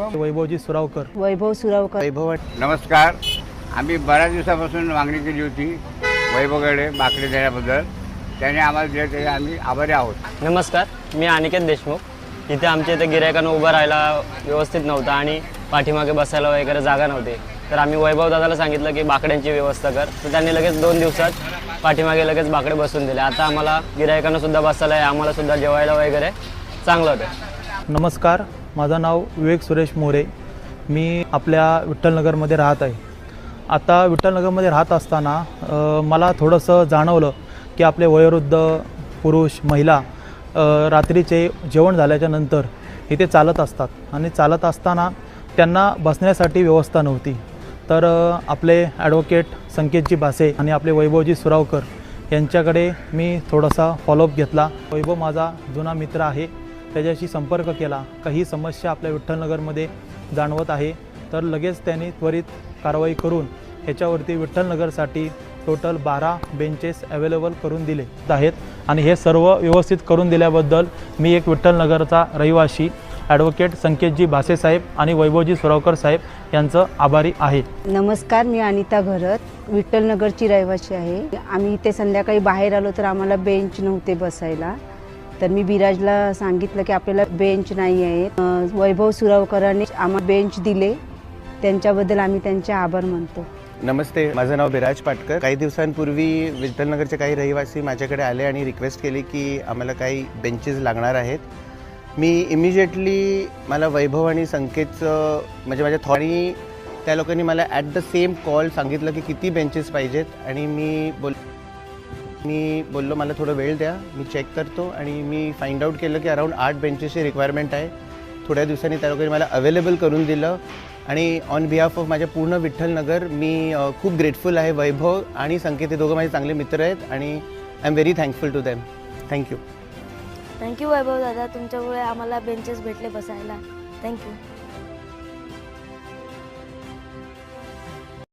वैभवजी सुरावकर. वैभव सुरावकर. वैभव नमस्कार. आम्ही बऱ्याच दिवसापासून मागणी केली होती वैभवकडे बाकडे देण्याबद्दल. त्याने आम्हाला दिले त्याचे आम्ही आभारी आहोत. नमस्कार मी अनिकेत देशमुख. इथे आमच्या इथे गिरायकानं उभं राहायला व्यवस्थित नव्हतं आणि पाठीमागे बसायला वगैरे जागा नव्हती. तर आम्ही वैभव दादाला सांगितलं की बाकड्यांची व्यवस्था कर. तर त्यांनी लगेच दोन दिवसात पाठीमागे लगेच बाकडे बसून दिले. आता आम्हाला गिरायकानं सुद्धा बसायला आहे आम्हाला सुद्धा जेवायला वगैरे चांगलं होतं. नमस्कार माझं नाव विवेक सुरेश मोरे. मी आपल्या विठ्ठलनगरमध्ये राहत आहे. आता विठ्ठलनगरमध्ये राहत असताना मला थोडंसं जाणवलं की आपले वयोवृद्ध पुरुष महिला रात्रीचे जेवण झाल्याच्यानंतर इथे चालत असतात. आणि चालत असताना त्यांना बसण्यासाठी व्यवस्था नव्हती. तर आपले ॲडव्होकेट संकेतजी भासे आणि आपले वैभवजी सुरावकर यांच्याकडे मी थोडासा फॉलोअप घेतला. वैभव माझा जुना मित्र आहे. त्याच्याशी संपर्क केला. काही समस्या आपल्या विठ्ठलनगरमध्ये जाणवत आहे. तर लगेच त्यांनी त्वरित कारवाई करून ह्याच्यावरती विठ्ठलनगरसाठी टोटल बारा बेंचेस अवेलेबल करून दिले आहेत. आणि हे सर्व व्यवस्थित करून दिल्याबद्दल मी एक विठ्ठलनगरचा रहिवासी ॲडव्होकेट संकेतजी भासेसाहेब आणि वैभवजी सुरावकर साहेब यांचं आभारी आहे. नमस्कार मी अनिता घरत विठ्ठलनगरची रहिवासी आहे. आम्ही इथे संध्याकाळी बाहेर आलो तर आम्हाला बेंच नव्हते बसायला. तर मी बिराजला सांगितलं की आपल्याला बेंच नाही आहेत वैभव सुरावकरांनी आम्हाला बेंच दिले. त्यांच्याबद्दल आम्ही त्यांचे आभार मानतो. नमस्ते माझं नाव बिराज पाटकर. काही दिवसांपूर्वी विठ्ठलनगरचे काही रहिवासी माझ्याकडे आले आणि रिक्वेस्ट केली की आम्हाला काही बेंचेस लागणार आहेत. मी इमिजिएटली मला वैभव आणि संकेतचं म्हणजे माझ्या थॉनी त्या लोकांनी मला ॲट द सेम कॉल सांगितलं की किती बेंचेस पाहिजेत. आणि मी बोल मी बोललो मला थोडं वेळ द्या मी चेक करतो आणि मी फाइंड आउट केलं की अराऊंड आठ बेंचेसची रिक्वायरमेंट आहे. थोड्या दिवसांनी त्या लोकांनी मला अवेलेबल करून दिलं आणि ऑन बिहाफ ऑफ माझ्या पूर्ण विठ्ठलनगर मी खूप ग्रेटफुल आहे वैभव आणि संकेत हे दोघं माझे चांगले मित्र आहेत आणि I am very thankful to them thank you thank you Vaibhav Dada. तुमच्यामुळे आम्हाला बेंचेस भेटले बसायला. थँक्यू